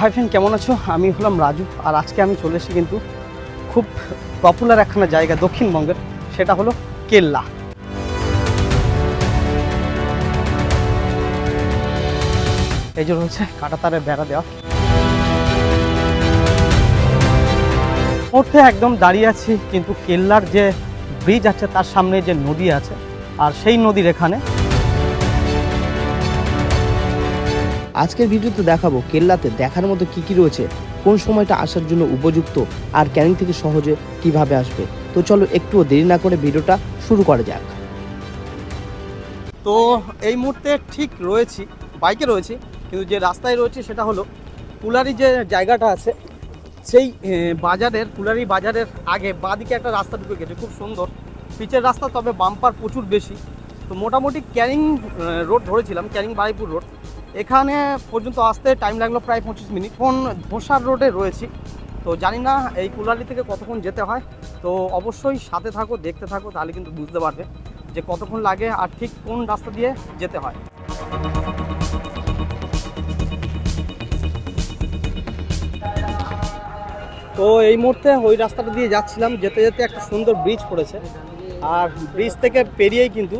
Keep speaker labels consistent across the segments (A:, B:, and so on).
A: High কেমন আছো? আমি হলাম রাজু, আর আজকে আমি চলে এসেছি কিন্তু খুব পপুলার একখানা জায়গা দক্ষিণবঙ্গের, সেটা হলো কেল্লা। এই যে রয়েছে কাটাতারের বেড়া দেওয়া। মধ্যে একদম দাঁড়িয়ে আছি, কিন্তু কেল্লার যে ব্রিজ আছে, তার সামনে যে নদী আছে, আর সেই নদীর এখানে
B: আজকের ভিডিওতে দেখাবো কেল্লাতে দেখার মতো কি কি রয়েছে, কোন সময়টা আসার জন্য উপযুক্ত আর ক্যানিং থেকে সহজে কীভাবে আসবে। তো চলো একটুও দেরি না করে ভিডিওটা শুরু করা যাক।
A: তো এই মুহূর্তে ঠিক রয়েছি, বাইকে রয়েছি, কিন্তু যে রাস্তায় রয়েছে সেটা হলো কুলারি যে জায়গাটা আছে, সেই বাজারের, কুলারি বাজারের আগে বাঁদিকে একটা রাস্তা ঢুকে গেছে, খুব সুন্দর। পিচের রাস্তা তবে বাম্পার প্রচুর বেশি। তো মোটামুটি ক্যানিং রোড ধরেছিলাম, ক্যানিং বারিপুর রোড এখানে পর্যন্ত আসতে টাইম লাগল প্রায় পঁচিশ মিনিট। এখন ধোসার রোডে রয়েছি। তো জানি না এই কুলালি থেকে কতক্ষণ যেতে হয়। তো অবশ্যই সাথে থাকো, দেখতে থাকো, তাহলে কিন্তু বুঝতে পারবে যে কতক্ষণ লাগে আর ঠিক কোন রাস্তা দিয়ে যেতে হয়। তো এই মুহূর্তে ওই রাস্তাটা দিয়ে যাচ্ছিলাম। যেতে যেতে একটা সুন্দর ব্রিজ পড়েছে। আর ব্রিজ থেকে পেরিয়েই কিন্তু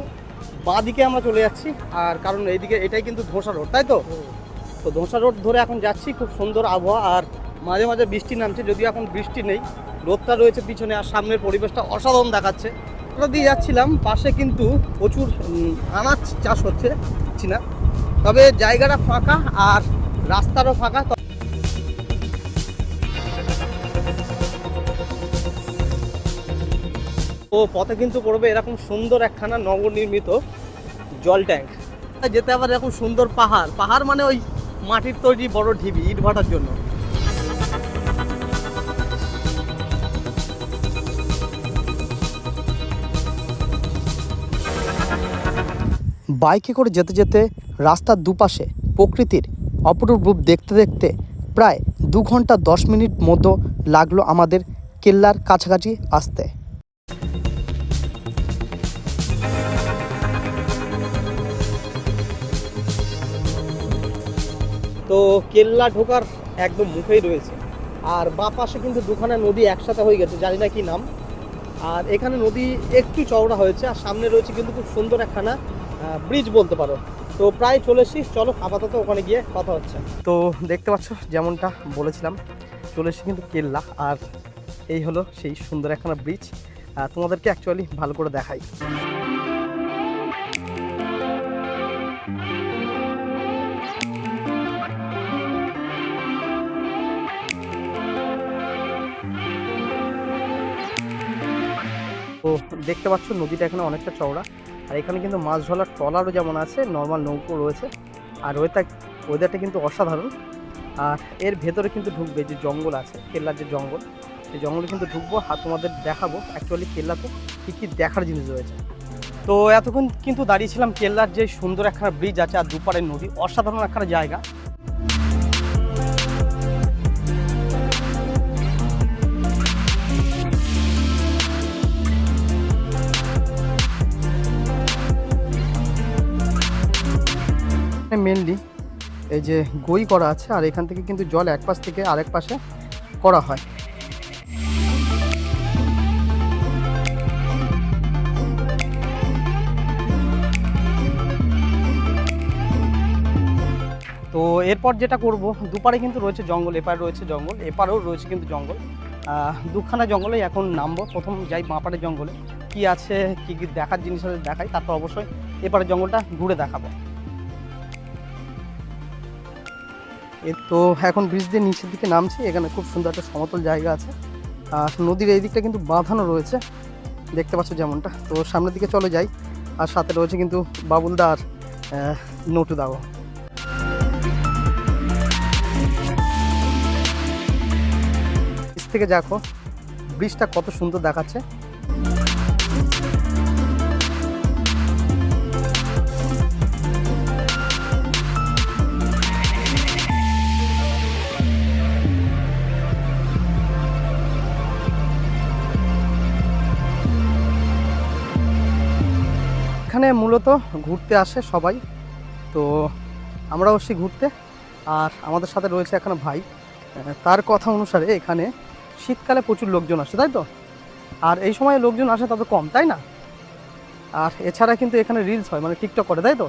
A: বাঁ দিকে আমরা চলে যাচ্ছি, আর কারণ এইদিকে এটাই কিন্তু ধোসা রোড, তাই তো? তো ধোসা রোড ধরে এখন যাচ্ছি, খুব সুন্দর আবহাওয়া, আর মাঝে মাঝে বৃষ্টি নামছে, যদিও এখন বৃষ্টি নেই। রোদটা রয়েছে পিছনে, আর সামনের পরিবেশটা অসাধারণ দেখাচ্ছে। ওটা দিয়ে যাচ্ছিলাম, পাশে কিন্তু প্রচুর আনাজ চাষ হচ্ছে না। তবে জায়গাটা ফাঁকা, আর রাস্তারও ফাঁকা ও পথে কিন্তু পড়বে এরকম সুন্দর একখানা নবনির্মিত জল ট্যাঙ্ক। যেতে আবার এরকম সুন্দর পাহাড়। পাহাড় মানে ওই মাটির তৈরি বড় ঢিবি ইট ভাটার জন্য।
B: বাইকে করে যেতে যেতে রাস্তার দুপাশে প্রকৃতির অপরূপ রূপ দেখতে দেখতে প্রায় দু ঘণ্টা দশ মিনিট মতো লাগল আমাদের কেল্লার কাছাকাছি আসতে।
A: তো কেল্লা ঢোকার একদম মুখেই রয়েছে। আর বাঁ পাশে কিন্তু দুখানা নদী একসাথে হয়ে গেছে, জানি না কি নাম। আর এখানে নদী একটু চওড়া হয়েছে, আর সামনে রয়েছে কিন্তু খুব সুন্দর একখানা ব্রিজ বলতে পারো। তো প্রায় চলে এসছি, চলো আপাতত ওখানে গিয়ে কথা হচ্ছে। তো দেখতে পাচ্ছ, যেমনটা বলেছিলাম, চলে এসেছি কিন্তু কেল্লা, আর এই হলো সেই সুন্দর একখানা ব্রিজ তোমাদেরকে অ্যাকচুয়ালি ভালো করে দেখাই। তো দেখতে পাচ্ছ নদীটা এখানে অনেকটা চওড়া। আর এখানে কিন্তু মাছ ধরার ট্রলারও যেমন আছে নর্মাল নৌকো রয়েছে। আর ওয়েদার ওয়েদারটা কিন্তু অসাধারণ। আর এর ভেতরে কিন্তু ঢুকবে যে জঙ্গল আছে, কেল্লার যে জঙ্গল, সেই জঙ্গলে কিন্তু ঢুকবো আর তোমাদের দেখাবো। অ্যাকচুয়ালি কেল্লাতে কী কী দেখার জিনিস রয়েছে। তো এতক্ষণ কিন্তু দাঁড়িয়েছিলাম কেল্লার যে সুন্দর একখানা ব্রিজ আছে, আর দুপারের নদী। অসাধারণ একখানা জায়গা। মেনলি এই যে গই করা আছে আর এখান থেকে কিন্তু জল এক পাশ থেকে আরেক পাশে করা হয়। তো এরপর যেটা করব দুপারে কিন্তু রয়েছে জঙ্গল এপারে রয়েছে জঙ্গল এপারেও রয়েছে কিন্তু জঙ্গল। দুখানা জঙ্গলেই এখন নামবো। প্রথম যাই বাঁপাড়ের জঙ্গলে। কি আছে, কি কি দেখার জিনিস আছে দেখাই, তারপর অবশ্যই এপারের জঙ্গলটা ঘুরে দেখাবো। তো এখন ব্রিজ দিয়ে নিচের দিকে নামছি এখানে খুব সুন্দর একটা সমতল জায়গা আছে। আর নদীর এই দিকটা কিন্তু বাঁধানো রয়েছে দেখতে পাচ্ছ যেমনটা। তো সামনের দিকে চলে যাই আর সাথে রয়েছে কিন্তু বাবুলদা আর আহ, নটু দাও ব্রিজ থেকে দেখো ব্রিজটা কত সুন্দর দেখাচ্ছে। এখানে মূলত ঘুরতে আসে সবাই। তো আমরা অবশ্যই ঘুরতে। আর আমাদের সাথে রয়েছে এখানে ভাই। তার কথা অনুসারে এখানে শীতকালে প্রচুর লোকজন আসে, তাই তো? আর এই সময় লোকজন আসে তবে কম, তাই না? আর এছাড়া কিন্তু এখানে রিলস হয় মানে টিকটক করে, তাই তো?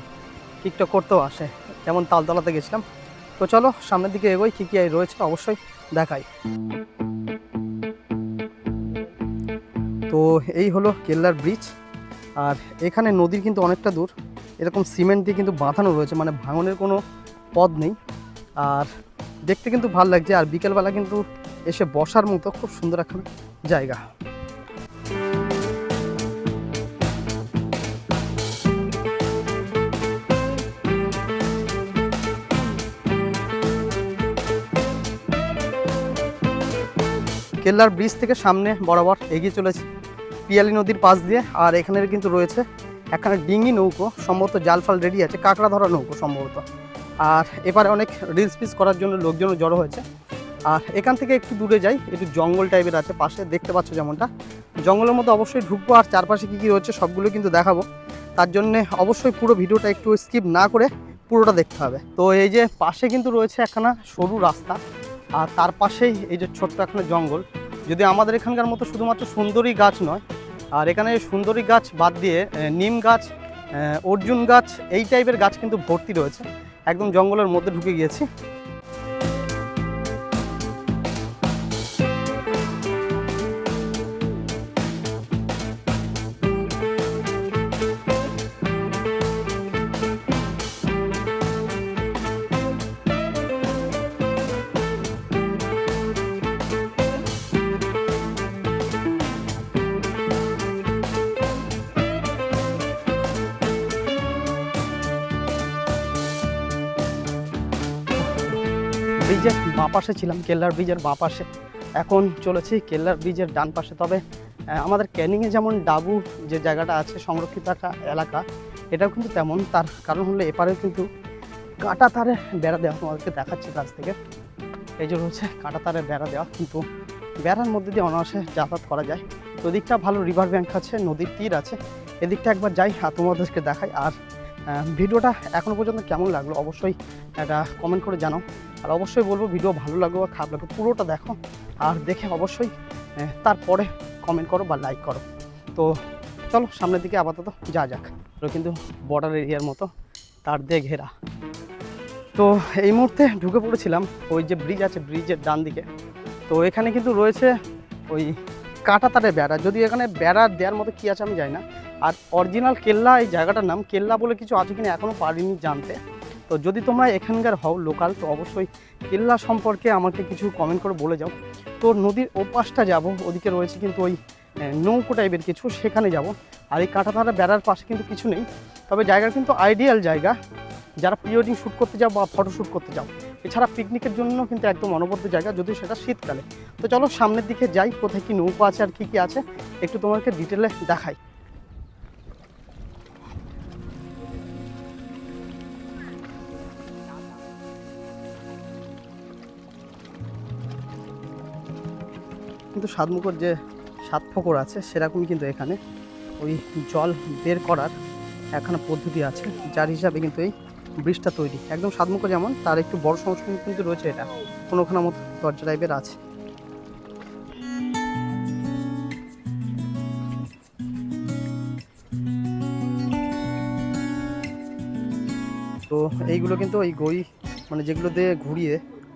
A: টিকটক করতেও আসে। যেমন তালতলাতে গেছিলাম। তো চলো, সামনের দিকে এগোই, কী কী রয়েছে অবশ্যই দেখাই। তো এই হলো কেল্লার ব্রিজ আর এখানে নদীর কিন্তু অনেকটা দূর। এরকম সিমেন্ট দিয়ে কিন্তু বাঁধানো রয়েছে মানে ভাঙনের কোনো পথ নেই। আর দেখতে কিন্তু ভালো লাগছে, আর বিকেলবেলা কিন্তু এসে বসার মতো খুব সুন্দর একটা জায়গা। কেল্লার ব্রিজ থেকে সামনে বরাবর এগিয়ে চলেছি। পিয়ালি নদীর পাশ দিয়ে, আর এখানে কিন্তু রয়েছে এখানে ডিঙ্গি নৌকো, সম্ভবত জাল ফাল রেডি আছে, কাঁকড়া ধরা নৌকো সম্ভবত। আর এবারে অনেক রিলস পিস করার জন্য লোকজনও জড়ো হয়েছে। আর এখান থেকে একটু দূরে যাই, একটু জঙ্গল টাইপের আছে, পাশে দেখতে পাচ্ছ যেমনটা। জঙ্গলের মধ্যে অবশ্যই ঢুকবো, আর চারপাশে কী কী রয়েছে সবগুলো কিন্তু দেখাবো। তার জন্যে অবশ্যই পুরো ভিডিওটা একটু স্কিপ না করে পুরোটা দেখতে হবে। তো এই যে পাশে কিন্তু রয়েছে একখানা সরু রাস্তা, আর তার পাশেই এই যে ছোট্ট একখানা জঙ্গল। যদি আমাদের এখানকার মতো শুধুমাত্র সুন্দরী গাছ নয় আর এখানে সুন্দরী গাছ বাদ দিয়ে নিম গাছ অর্জুন গাছ, এই টাইপের গাছ কিন্তু ভর্তি রয়েছে। একদম জঙ্গলের মধ্যে ঢুকে গিয়েছি। ব্রিজের বাঁ পাশে ছিলাম, কেল্লার ব্রিজের বাঁ পাশে। এখন চলেছি কেল্লার ব্রিজের ডান পাশে। তবে আমাদের ক্যানিংয়ে যেমন ডাবু যে জায়গাটা আছে, সংরক্ষিত একটা এলাকা, এটাও কিন্তু তেমন। তার কারণ হলো এপারেও কিন্তু কাঁটা তারে বেড়া দেওয়া। তোমাদেরকে দেখাচ্ছি কাছ থেকে। এই জন্য হচ্ছে কাঁটা তারে বেড়া দেওয়া। কিন্তু বেড়ার মধ্যে দিয়ে অনায়াসে যাতায়াত করা যায়। তো দিকটা ভালো রিভার ব্যাঙ্ক আছে, নদীর তীর আছে। এদিকটা একবার যাই আর তোমাদেরকে দেখাই। আর ভিডিওটা এখনও পর্যন্ত কেমন লাগল অবশ্যই একটা কমেন্ট করে জানাও। আর অবশ্যই বলব, ভিডিও ভালো লাগল বা খারাপ লাগল পুরোটা দেখো। আর দেখে অবশ্যই তারপরে কমেন্ট করো বা লাইক করো। তো চলো, সামনের দিকে আপাতত যা যাক। কিন্তু বর্ডার এরিয়ার মতো, তার দিয়ে ঘেরা। তো এই মুহূর্তে ঢুকে পড়েছিলাম, ওই যে ব্রিজ আছে ব্রিজের ডান দিকে। তো এখানে কিন্তু রয়েছে ওই কাঁটা তারের বেড়া। যদি এখানে বেড়া দেওয়ার মতো কী আছে আমি জানি না। আর অরিজিনাল কেল্লা, এই জায়গাটার নাম কেল্লা বলে কিছু আছে কিনা এখনও পারিনি জানতে। তো যদি তোমরা এখানকার হও লোকাল তো অবশ্যই কেল্লা সম্পর্কে আমাকে কিছু কমেন্ট করে বলে যাও। তো নদীর ওপাশটা যাব, ওদিকে রয়েছে কিন্তু ওই নৌকো টাইপের কিছু, সেখানে যাব। আর এই কাঁটাধারা বেড়ার পাশে কিন্তু কিছু নেই। তবে জায়গা কিন্তু আইডিয়াল জায়গা। যারা প্রি ওয়েডিং শ্যুট করতে যাও বা ফটো শ্যুট করতে যাও, এছাড়া পিকনিকের জন্য কিন্তু একদম অনবদ্য জায়গা, যদিও সেটা শীতকালে। তো চলো সামনের দিকে যাই, কোথায় কী নৌকো আছে আর কী কী আছে, একটু তোমাকে ডিটেলে দেখাই। কিন্তু সাতমুখর যে সাত ফকর আছে, সেরকমই কিন্তু এখানে ওই জল বের করার এখানে পদ্ধতি আছে, যার হিসাবে কিন্তু এই ব্রিজটা তৈরি। একদম সাতমুখো যেমন, তার একটু বড় সংস্কৃতি কিন্তু রয়েছে এটা। কোনোখানে মতো দরজা টাইপের আছে। তো এইগুলো কিন্তু ওই গই মানে যেগুলো দিয়ে ঘুরিয়ে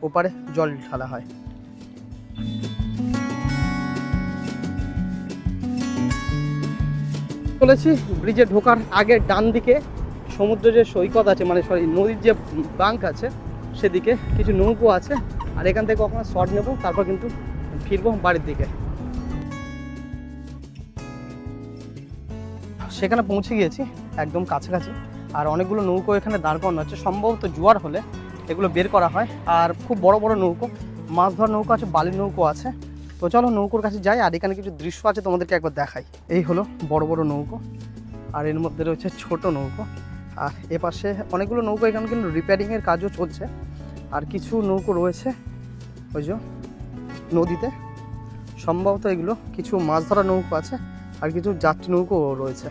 A: ওপারে জল ঢালা হয়। চলেছি, ব্রিজে ঢোকার আগে ডান দিকে সমুদ্র যে সৈকত আছে মানে সরি, নদীর যে বাঙ্ক আছে, সেদিকে কিছু নৌকো আছে, আর এখান থেকে কখনো শর্ট নেব, তারপর কিন্তু ফিরবো বাড়ির দিকে। সেখানে পৌঁছে গিয়েছি, একদম কাছাকাছি, আর অনেকগুলো নৌকো এখানে দাঁড় করানো আছে। সম্ভবত জোয়ার হলে এগুলো বের করা হয়, আর খুব বড় বড় নৌকো, মাছ ধরার নৌকো আছে, বালির নৌকো আছে তো চলো নৌকোর কাছে যাই, আর এখানে কিছু দৃশ্য আছে তোমাদেরকে একবার দেখাই। এই হলো বড় বড় নৌকো, আর এর মধ্যে রয়েছে ছোট নৌকো। আর এপাশে পাশে অনেকগুলো নৌকো, এখানে কিন্তু রিপেয়ারিংয়ের কাজও চলছে। আর কিছু নৌকো রয়েছে, ওই যে নদীতে। সম্ভবত এগুলো কিছু মাছ ধরা নৌকো আছে, আর কিছু যাত্রী নৌকো রয়েছে।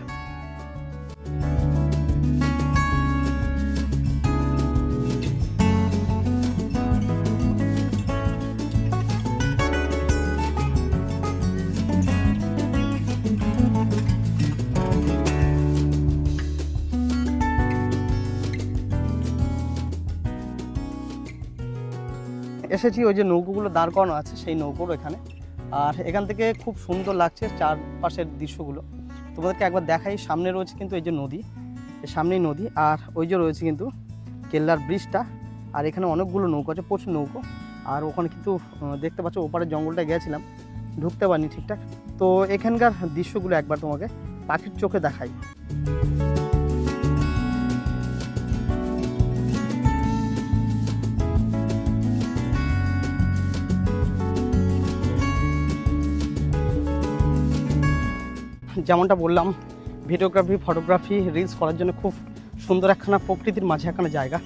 A: এসেছি ওই যে নৌকোগুলো দাঁড় করানো আছে, সেই নৌকোর এখানে আর এখান থেকে খুব সুন্দর লাগছে চারপাশের দৃশ্যগুলো। তোমাদেরকে একবার দেখাই, সামনে রয়েছে কিন্তু এই যে নদী সামনেই নদী। আর ওই যে রয়েছে কিন্তু কেল্লার ব্রিজটা, আর এখানে অনেকগুলো নৌকো আছে, প্রচুর নৌকো। আর ওখানে কিন্তু দেখতে পাচ্ছ ওপারের জঙ্গলটা গেছিলাম, ঢুকতে পারিনি ঠিকঠাক। তো এখানকার দৃশ্যগুলো একবার তোমাকে পাখির চোখে দেখাই। যেমনটা বললাম ভিডিওগ্রাফি ফটোগ্রাফি রিলস করার জন্য খুব সুন্দর একখানা প্রকৃতির মাঝে একখানা জায়গা।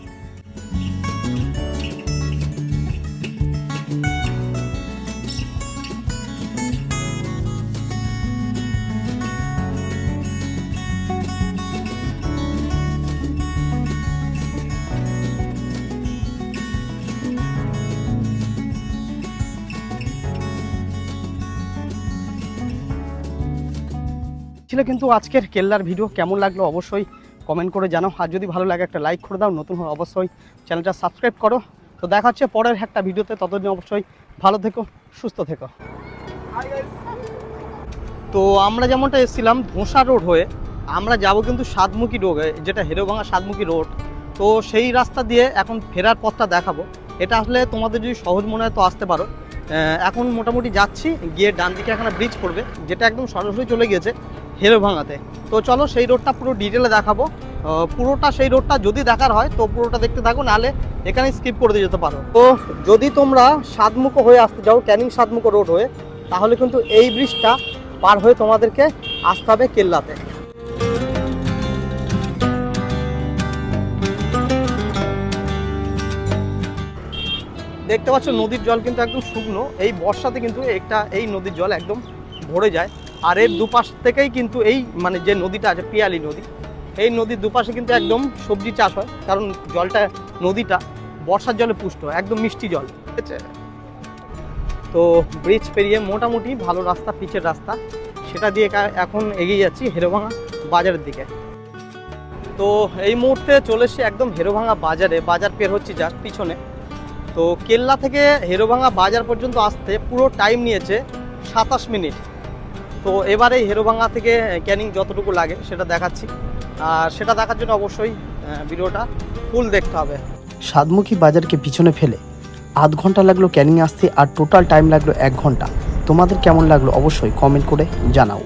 A: ছিল, কিন্তু আজকের কেল্লার ভিডিও কেমন লাগল অবশ্যই কমেন্ট করে জানাও। আর যদি ভালো লাগে একটা লাইক করে দাও, নতুন হলে অবশ্যই চ্যানেলটা সাবস্ক্রাইব করো। তো দেখা হচ্ছে পরের একটা ভিডিওতে, ততদিন অবশ্যই ভালো থেকো, সুস্থ থেকো। তো আমরা যেমনটা এসেছিলাম, ধোসা রোড হয়ে আমরা যাব কিন্তু সাতমুখী রোড যেটা হেরোভাঙা সাতমুখী রোড। তো সেই রাস্তা দিয়ে এখন ফেরার পথটা দেখাবো। এটা আসলে তোমাদের যদি সহজ মনে হয় তো আসতে পারো। এখন মোটামুটি যাচ্ছি, গিয়ে ডান দিকে এখানে ব্রিজ পড়বে, যেটা একদম সরাসরি চলে গিয়েছে। হেরোভাঙাতে তো চলো সেই রোডটা পুরো ডিটেলে দেখাবো। পুরোটা সেই রোডটা যদি দেখার হয়, তো পুরোটা দেখতে থাকো, নাহলে এখানে স্কিপ করে দিয়ে যেতে পারো। তো যদি তোমরা সাতমুখো হয়ে আসতে যাও, ক্যানিং সাতমুখো রোড হয়ে, তাহলে কিন্তু এই ব্রিজটা পার হয়ে তোমাদেরকে আসতে হবে কেল্লাতে। দেখতে পাচ্ছ, নদীর জল কিন্তু একদম শুকনো। এই বর্ষাতে কিন্তু একটা, এই নদীর জল একদম ভরে যায়। আর এর দুপাশ থেকেই কিন্তু এই মানে যে নদীটা আছে পিয়ালি নদী এই নদীর দুপাশে কিন্তু একদম সবজি চাষ হয় কারণ জলটা নদীটা বর্ষার জলে পুষ্ট একদম মিষ্টি জল। ঠিক আছে তো ব্রিজ পেরিয়ে মোটামুটি ভালো রাস্তা পিচের রাস্তা সেটা দিয়ে এখন এগিয়ে যাচ্ছি হেরোভাঙা বাজারের দিকে। তো এই মুহূর্তে চলে এসেছি একদম হেরোভাঙা বাজারে বাজার পের হচ্ছে জাস্ট পিছনে। তো কেল্লা থেকে হেরোভাঙা বাজার পর্যন্ত আসতে পুরো টাইম নিয়েছে সাতাশ মিনিট। তো এবারে হেরোভাঙ্গা থেকে ক্যানিং যতটুকু লাগে সেটা দেখাচ্ছি। আর সেটা দেখার জন্য অবশ্যই ভিডিওটা ফুল দেখতে হবে।
B: সাতমুখী বাজারকে পিছনে ফেলে আধ ঘণ্টা লাগল ক্যানিং আসতে আর টোটাল টাইম লাগল এক ঘণ্টা। তোমাদের কেমন লাগল অবশ্যই কমেন্ট করে জানাও।